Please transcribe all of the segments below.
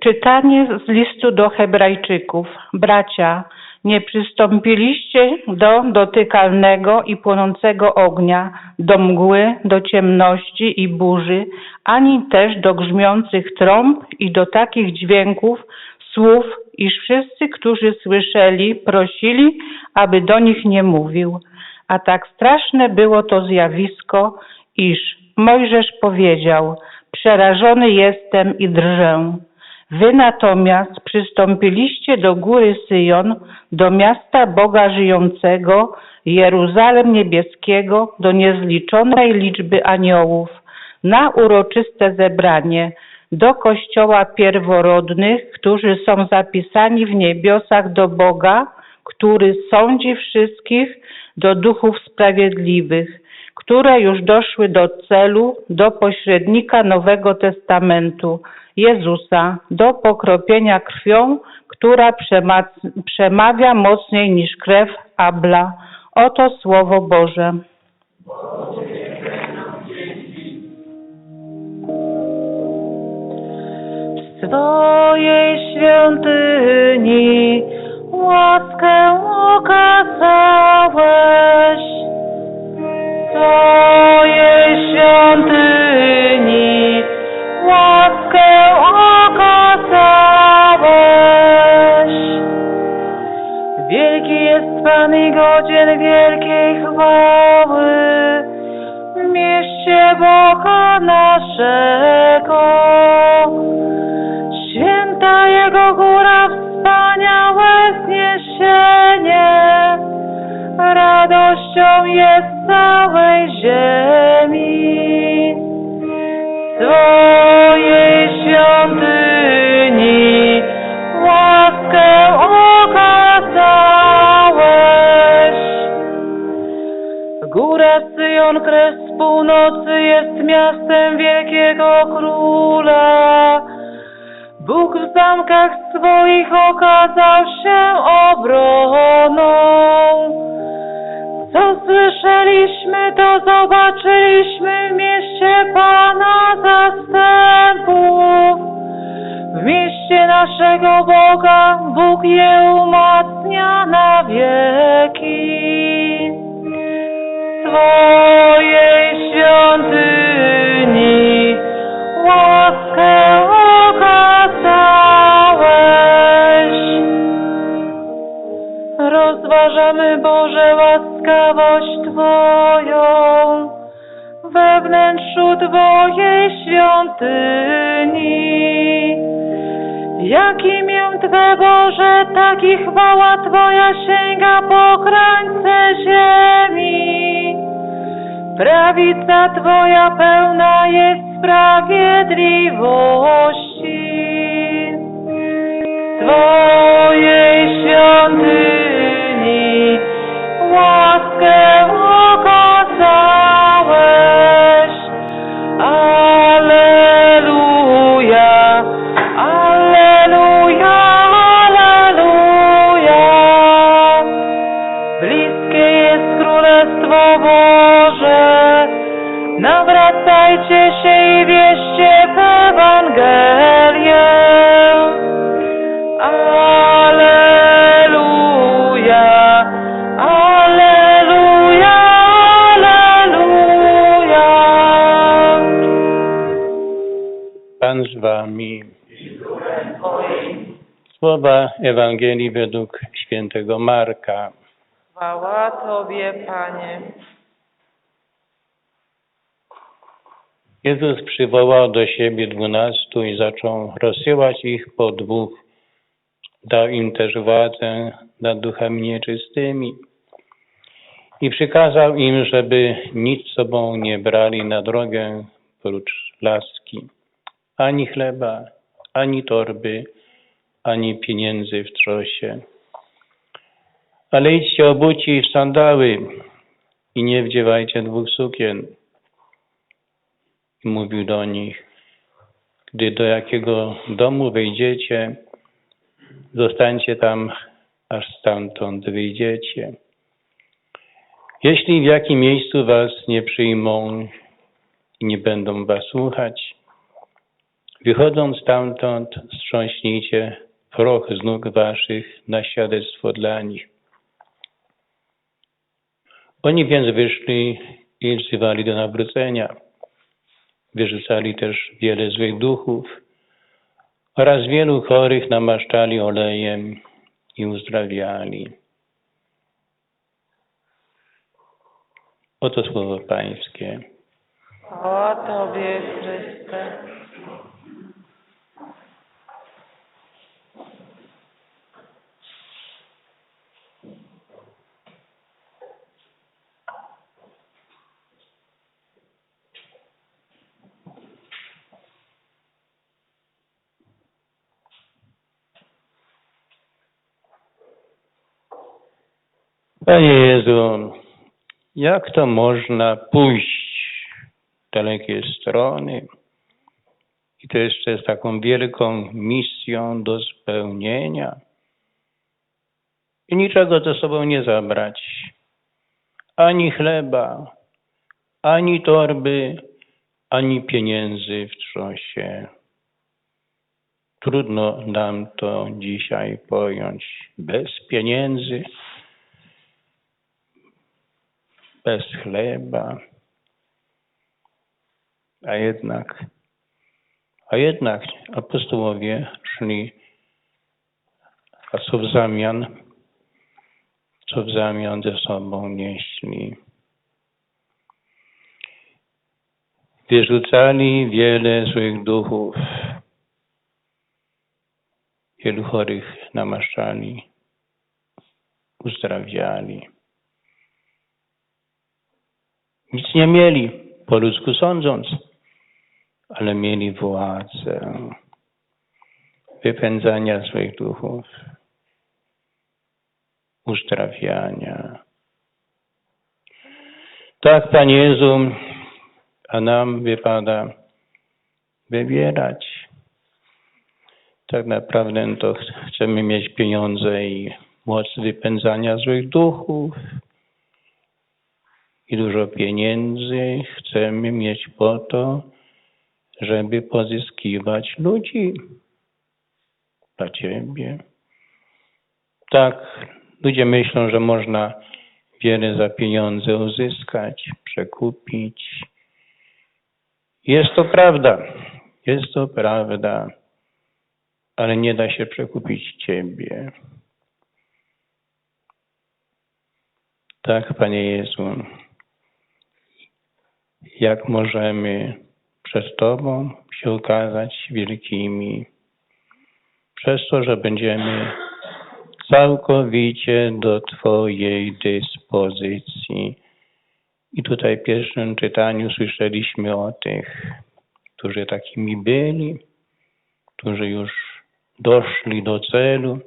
Czytanie z listu do Hebrajczyków. Bracia, nie przystąpiliście do dotykalnego i płonącego ognia, do mgły, do ciemności i burzy, ani też do grzmiących trąb i do takich dźwięków, słów, iż wszyscy, którzy słyszeli, prosili, aby do nich nie mówił. A tak straszne było to zjawisko, iż Mojżesz powiedział, przerażony jestem i drżę. Wy natomiast przystąpiliście do góry Syjon, do miasta Boga żyjącego, Jeruzalem niebieskiego, do niezliczonej liczby aniołów, na uroczyste zebranie, do kościoła pierworodnych, którzy są zapisani w niebiosach do Boga, który sądzi wszystkich, do duchów sprawiedliwych, które już doszły do celu, do pośrednika Nowego Testamentu, Jezusa, do pokropienia krwią, która przema- przemawia mocniej niż krew Abla. Oto Słowo Boże. W swojej świątyni łaskę okazałeś. W swojej świątyni łaskę okazałeś. Wielki jest Pan i godzien wielkiej chwały mieście Boga naszego. Święta Jego góra, wspaniałe zniesienie, radością jest ziemi. Swojej świątyni łaskę okazałeś. Góra Syjon, kres północy jest miastem wielkiego króla. Bóg w zamkach swoich okazał się obroną. Co słyszeliśmy, to zobaczyliśmy w mieście Pana zastępów. W mieście naszego Boga Bóg je umacnia na wieki. Swojej świątyni łaskę okazałeś. Rozważamy Boże łaskawość Twoją we wnętrzu Twojej świątyni. Jak imię Twe Boże, tak i chwała Twoja sięga po krańce ziemi. Prawica Twoja pełna jest sprawiedliwości. Twojej świątyni łaskę okazałeś. Z wami. Słowa Ewangelii według świętego Marka. Chwała Tobie, Panie. Jezus przywołał do siebie dwunastu i zaczął rozsyłać ich po dwóch. Dał im też władzę nad duchami nieczystymi. I przykazał im, żeby nic z sobą nie brali na drogę prócz laski, ani chleba, ani torby, ani pieniędzy w trosie. Ale idźcie obuci w sandały i nie wdziewajcie dwóch sukien. Mówił do nich, gdy do jakiego domu wejdziecie, zostańcie tam, aż stamtąd wyjdziecie. Jeśli w jakim miejscu was nie przyjmą i nie będą was słuchać, Wychodząc stamtąd, strząśnijcie proch z nóg waszych na świadectwo dla nich. Oni więc wyszli i wzywali do nawrócenia. Wyrzucali też wiele złych duchów oraz wielu chorych namaszczali olejem i uzdrawiali. Oto słowo Pańskie. Chwała Tobie, Chryste. Panie Jezu, jak to można pójść w dalekie strony i to jeszcze z taką wielką misją do spełnienia i niczego ze sobą nie zabrać, ani chleba, ani torby, ani pieniędzy w trzosie. Trudno nam to dzisiaj pojąć. Bez pieniędzy, bez chleba. A jednak, a jednak apostołowie szli, a co w zamian, co w zamian ze sobą nieśli. Wyrzucali wiele złych duchów, wielu chorych namaszczali, uzdrawiali. Nic nie mieli, po ludzku sądząc, ale mieli władzę wypędzania złych duchów, uzdrawiania. Tak, Panie Jezu, a nam wypada wybierać. Tak naprawdę to ch- chcemy mieć pieniądze i moc wypędzania złych duchów, i dużo pieniędzy chcemy mieć po to, żeby pozyskiwać ludzi dla Ciebie. Tak, ludzie myślą, że można wiele za pieniądze uzyskać, przekupić. Jest to prawda, jest to prawda, ale nie da się przekupić Ciebie. Tak, Panie Jezu, jak możemy przed Tobą się okazać wielkimi, przez to, że będziemy całkowicie do Twojej dyspozycji. I tutaj w pierwszym czytaniu słyszeliśmy o tych, którzy takimi byli, którzy już doszli do celu,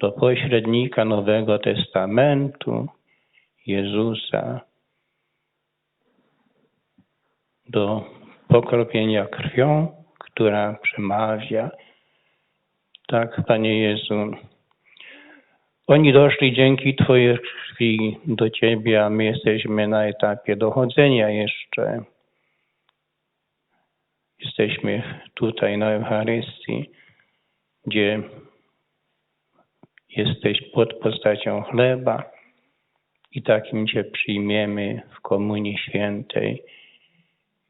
do pośrednika Nowego Testamentu, Jezusa, do pokropienia krwią, która przemawia. Tak, Panie Jezu. Oni doszli dzięki Twojej krwi do Ciebie, a my jesteśmy na etapie dochodzenia jeszcze. Jesteśmy tutaj na Eucharystii, gdzie jesteś pod postacią chleba i takim Cię przyjmiemy w Komunii Świętej.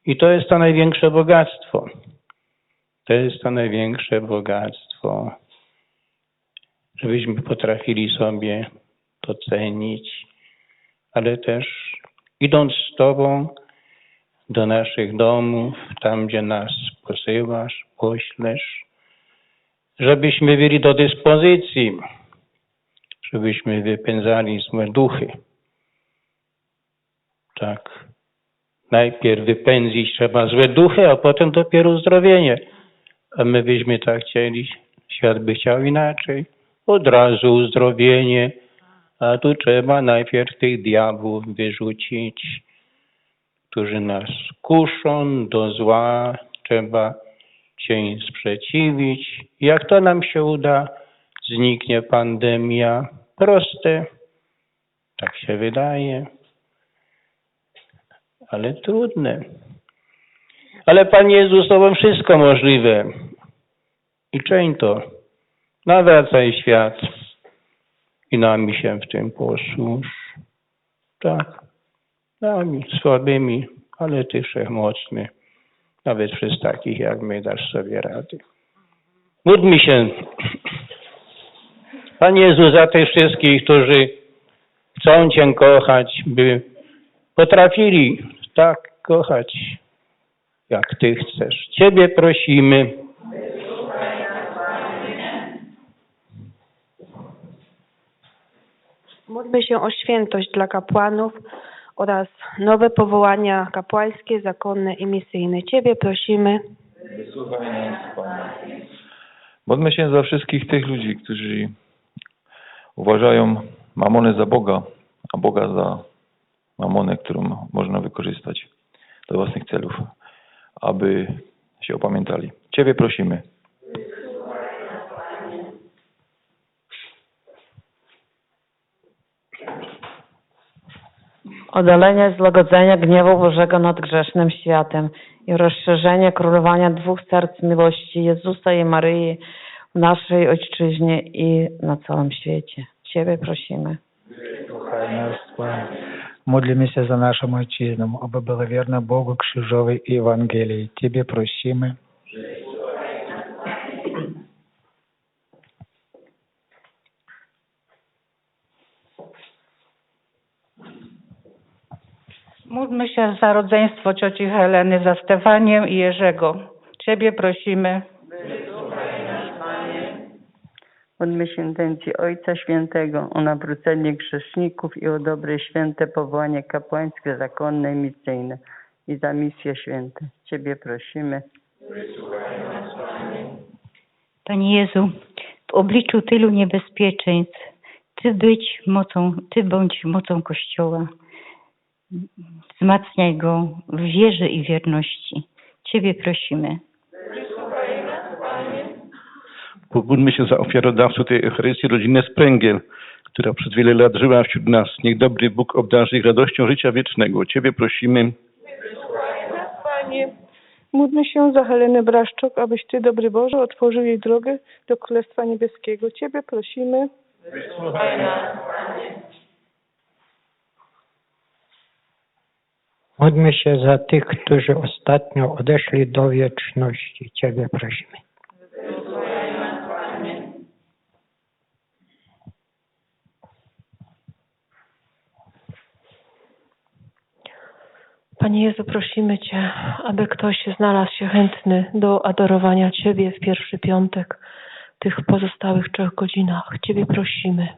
I to jest to największe bogactwo. To jest to największe bogactwo, żebyśmy potrafili sobie to cenić, ale też idąc z Tobą do naszych domów, tam gdzie nas posyłasz, poślesz, żebyśmy byli do dyspozycji, żebyśmy wypędzali złe duchy. Tak. Najpierw wypędzić trzeba złe duchy, a potem dopiero uzdrowienie. A my byśmy tak chcieli, świat by chciał inaczej. Od razu uzdrowienie, a tu trzeba najpierw tych diabłów wyrzucić, którzy nas kuszą do zła. Trzeba się im sprzeciwić. Jak to nam się uda, zniknie pandemia. Proste. Tak się wydaje ale trudne. Ale Panie Jezu, z Tobą wszystko możliwe. I czyń to. Nawracaj świat i nami się w tym posłuż. Tak, nami, słabymi, ale Ty wszechmocny. Nawet przez takich jak my dasz sobie rady. Módlmy się. Panie Jezu, za tych wszystkich, którzy chcą Cię kochać, by potrafili tak kochać, jak Ty chcesz. Ciebie prosimy. Módlmy się o świętość dla kapłanów oraz nowe powołania kapłańskie, zakonne i misyjne. Ciebie prosimy. Wysłuchaj nas, Panie. Módlmy się za wszystkich tych ludzi, którzy uważają mamonę za Boga, a Boga za mamonę, którą można wykorzystać do własnych celów, aby się opamiętali. Ciebie prosimy. Odalenie z logodzenia gniewu Bożego nad grzesznym światem i rozszerzenie królowania dwóch serc miłości Jezusa i Maryi w naszej ojczyźnie i na całym świecie. Ciebie prosimy. Kochaj nas, Молимся за нашу Отчизну, aby była wierna Bogu Krzyżowej i Ewangelii. Ciebie prosimy. Módlmy się za rodzeństwo cioci Heleny, za Stefanię i Jerzego. Ciebie prosimy. Módlmy się intencji Ojca Świętego o nawrócenie grzeszników i o dobre święte powołanie kapłańskie, zakonne i misyjne i za misje święte. Ciebie prosimy. Panie Jezu, w obliczu tylu niebezpieczeństw, Ty być mocą, Ty bądź mocą Kościoła. Wzmacniaj go w wierze i wierności. Ciebie prosimy. Pomódlmy się za ofiarodawców tej Eucharystii, rodzinę Spręgiel, która przez wiele lat żyła wśród nas. Niech dobry Bóg obdarzy ich radością życia wiecznego. Ciebie prosimy. Panie, módlmy się za Helenę Braszczok, abyś Ty, dobry Boże, otworzył jej drogę do Królestwa Niebieskiego. Ciebie prosimy. Módlmy się za tych, którzy ostatnio odeszli do wieczności. Ciebie prosimy. Panie Jezu, prosimy Cię, aby ktoś znalazł się chętny do adorowania Ciebie w pierwszy piątek, tych pozostałych trzech godzinach. Ciebie prosimy.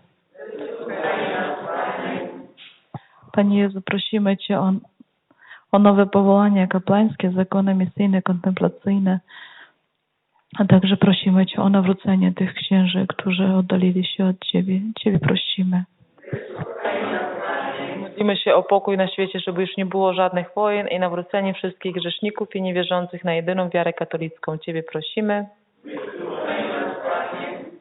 Panie Jezu, prosimy Cię o, o nowe powołania kapłańskie, zakony misyjne, kontemplacyjne, a także prosimy Cię o nawrócenie tych księży, którzy oddalili się od Ciebie. Ciebie prosimy. Modlimy się o pokój na świecie, żeby już nie było żadnych wojen i nawrócenie wszystkich grzeszników i niewierzących na jedyną wiarę katolicką. Ciebie prosimy.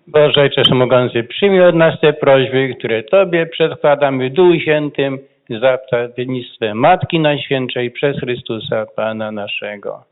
Boże Ojcze Wszechmogący, przyjmij od nas te prośby, które Tobie przedkładamy w Duchu Świętym za Matki Najświętszej przez Chrystusa Pana naszego.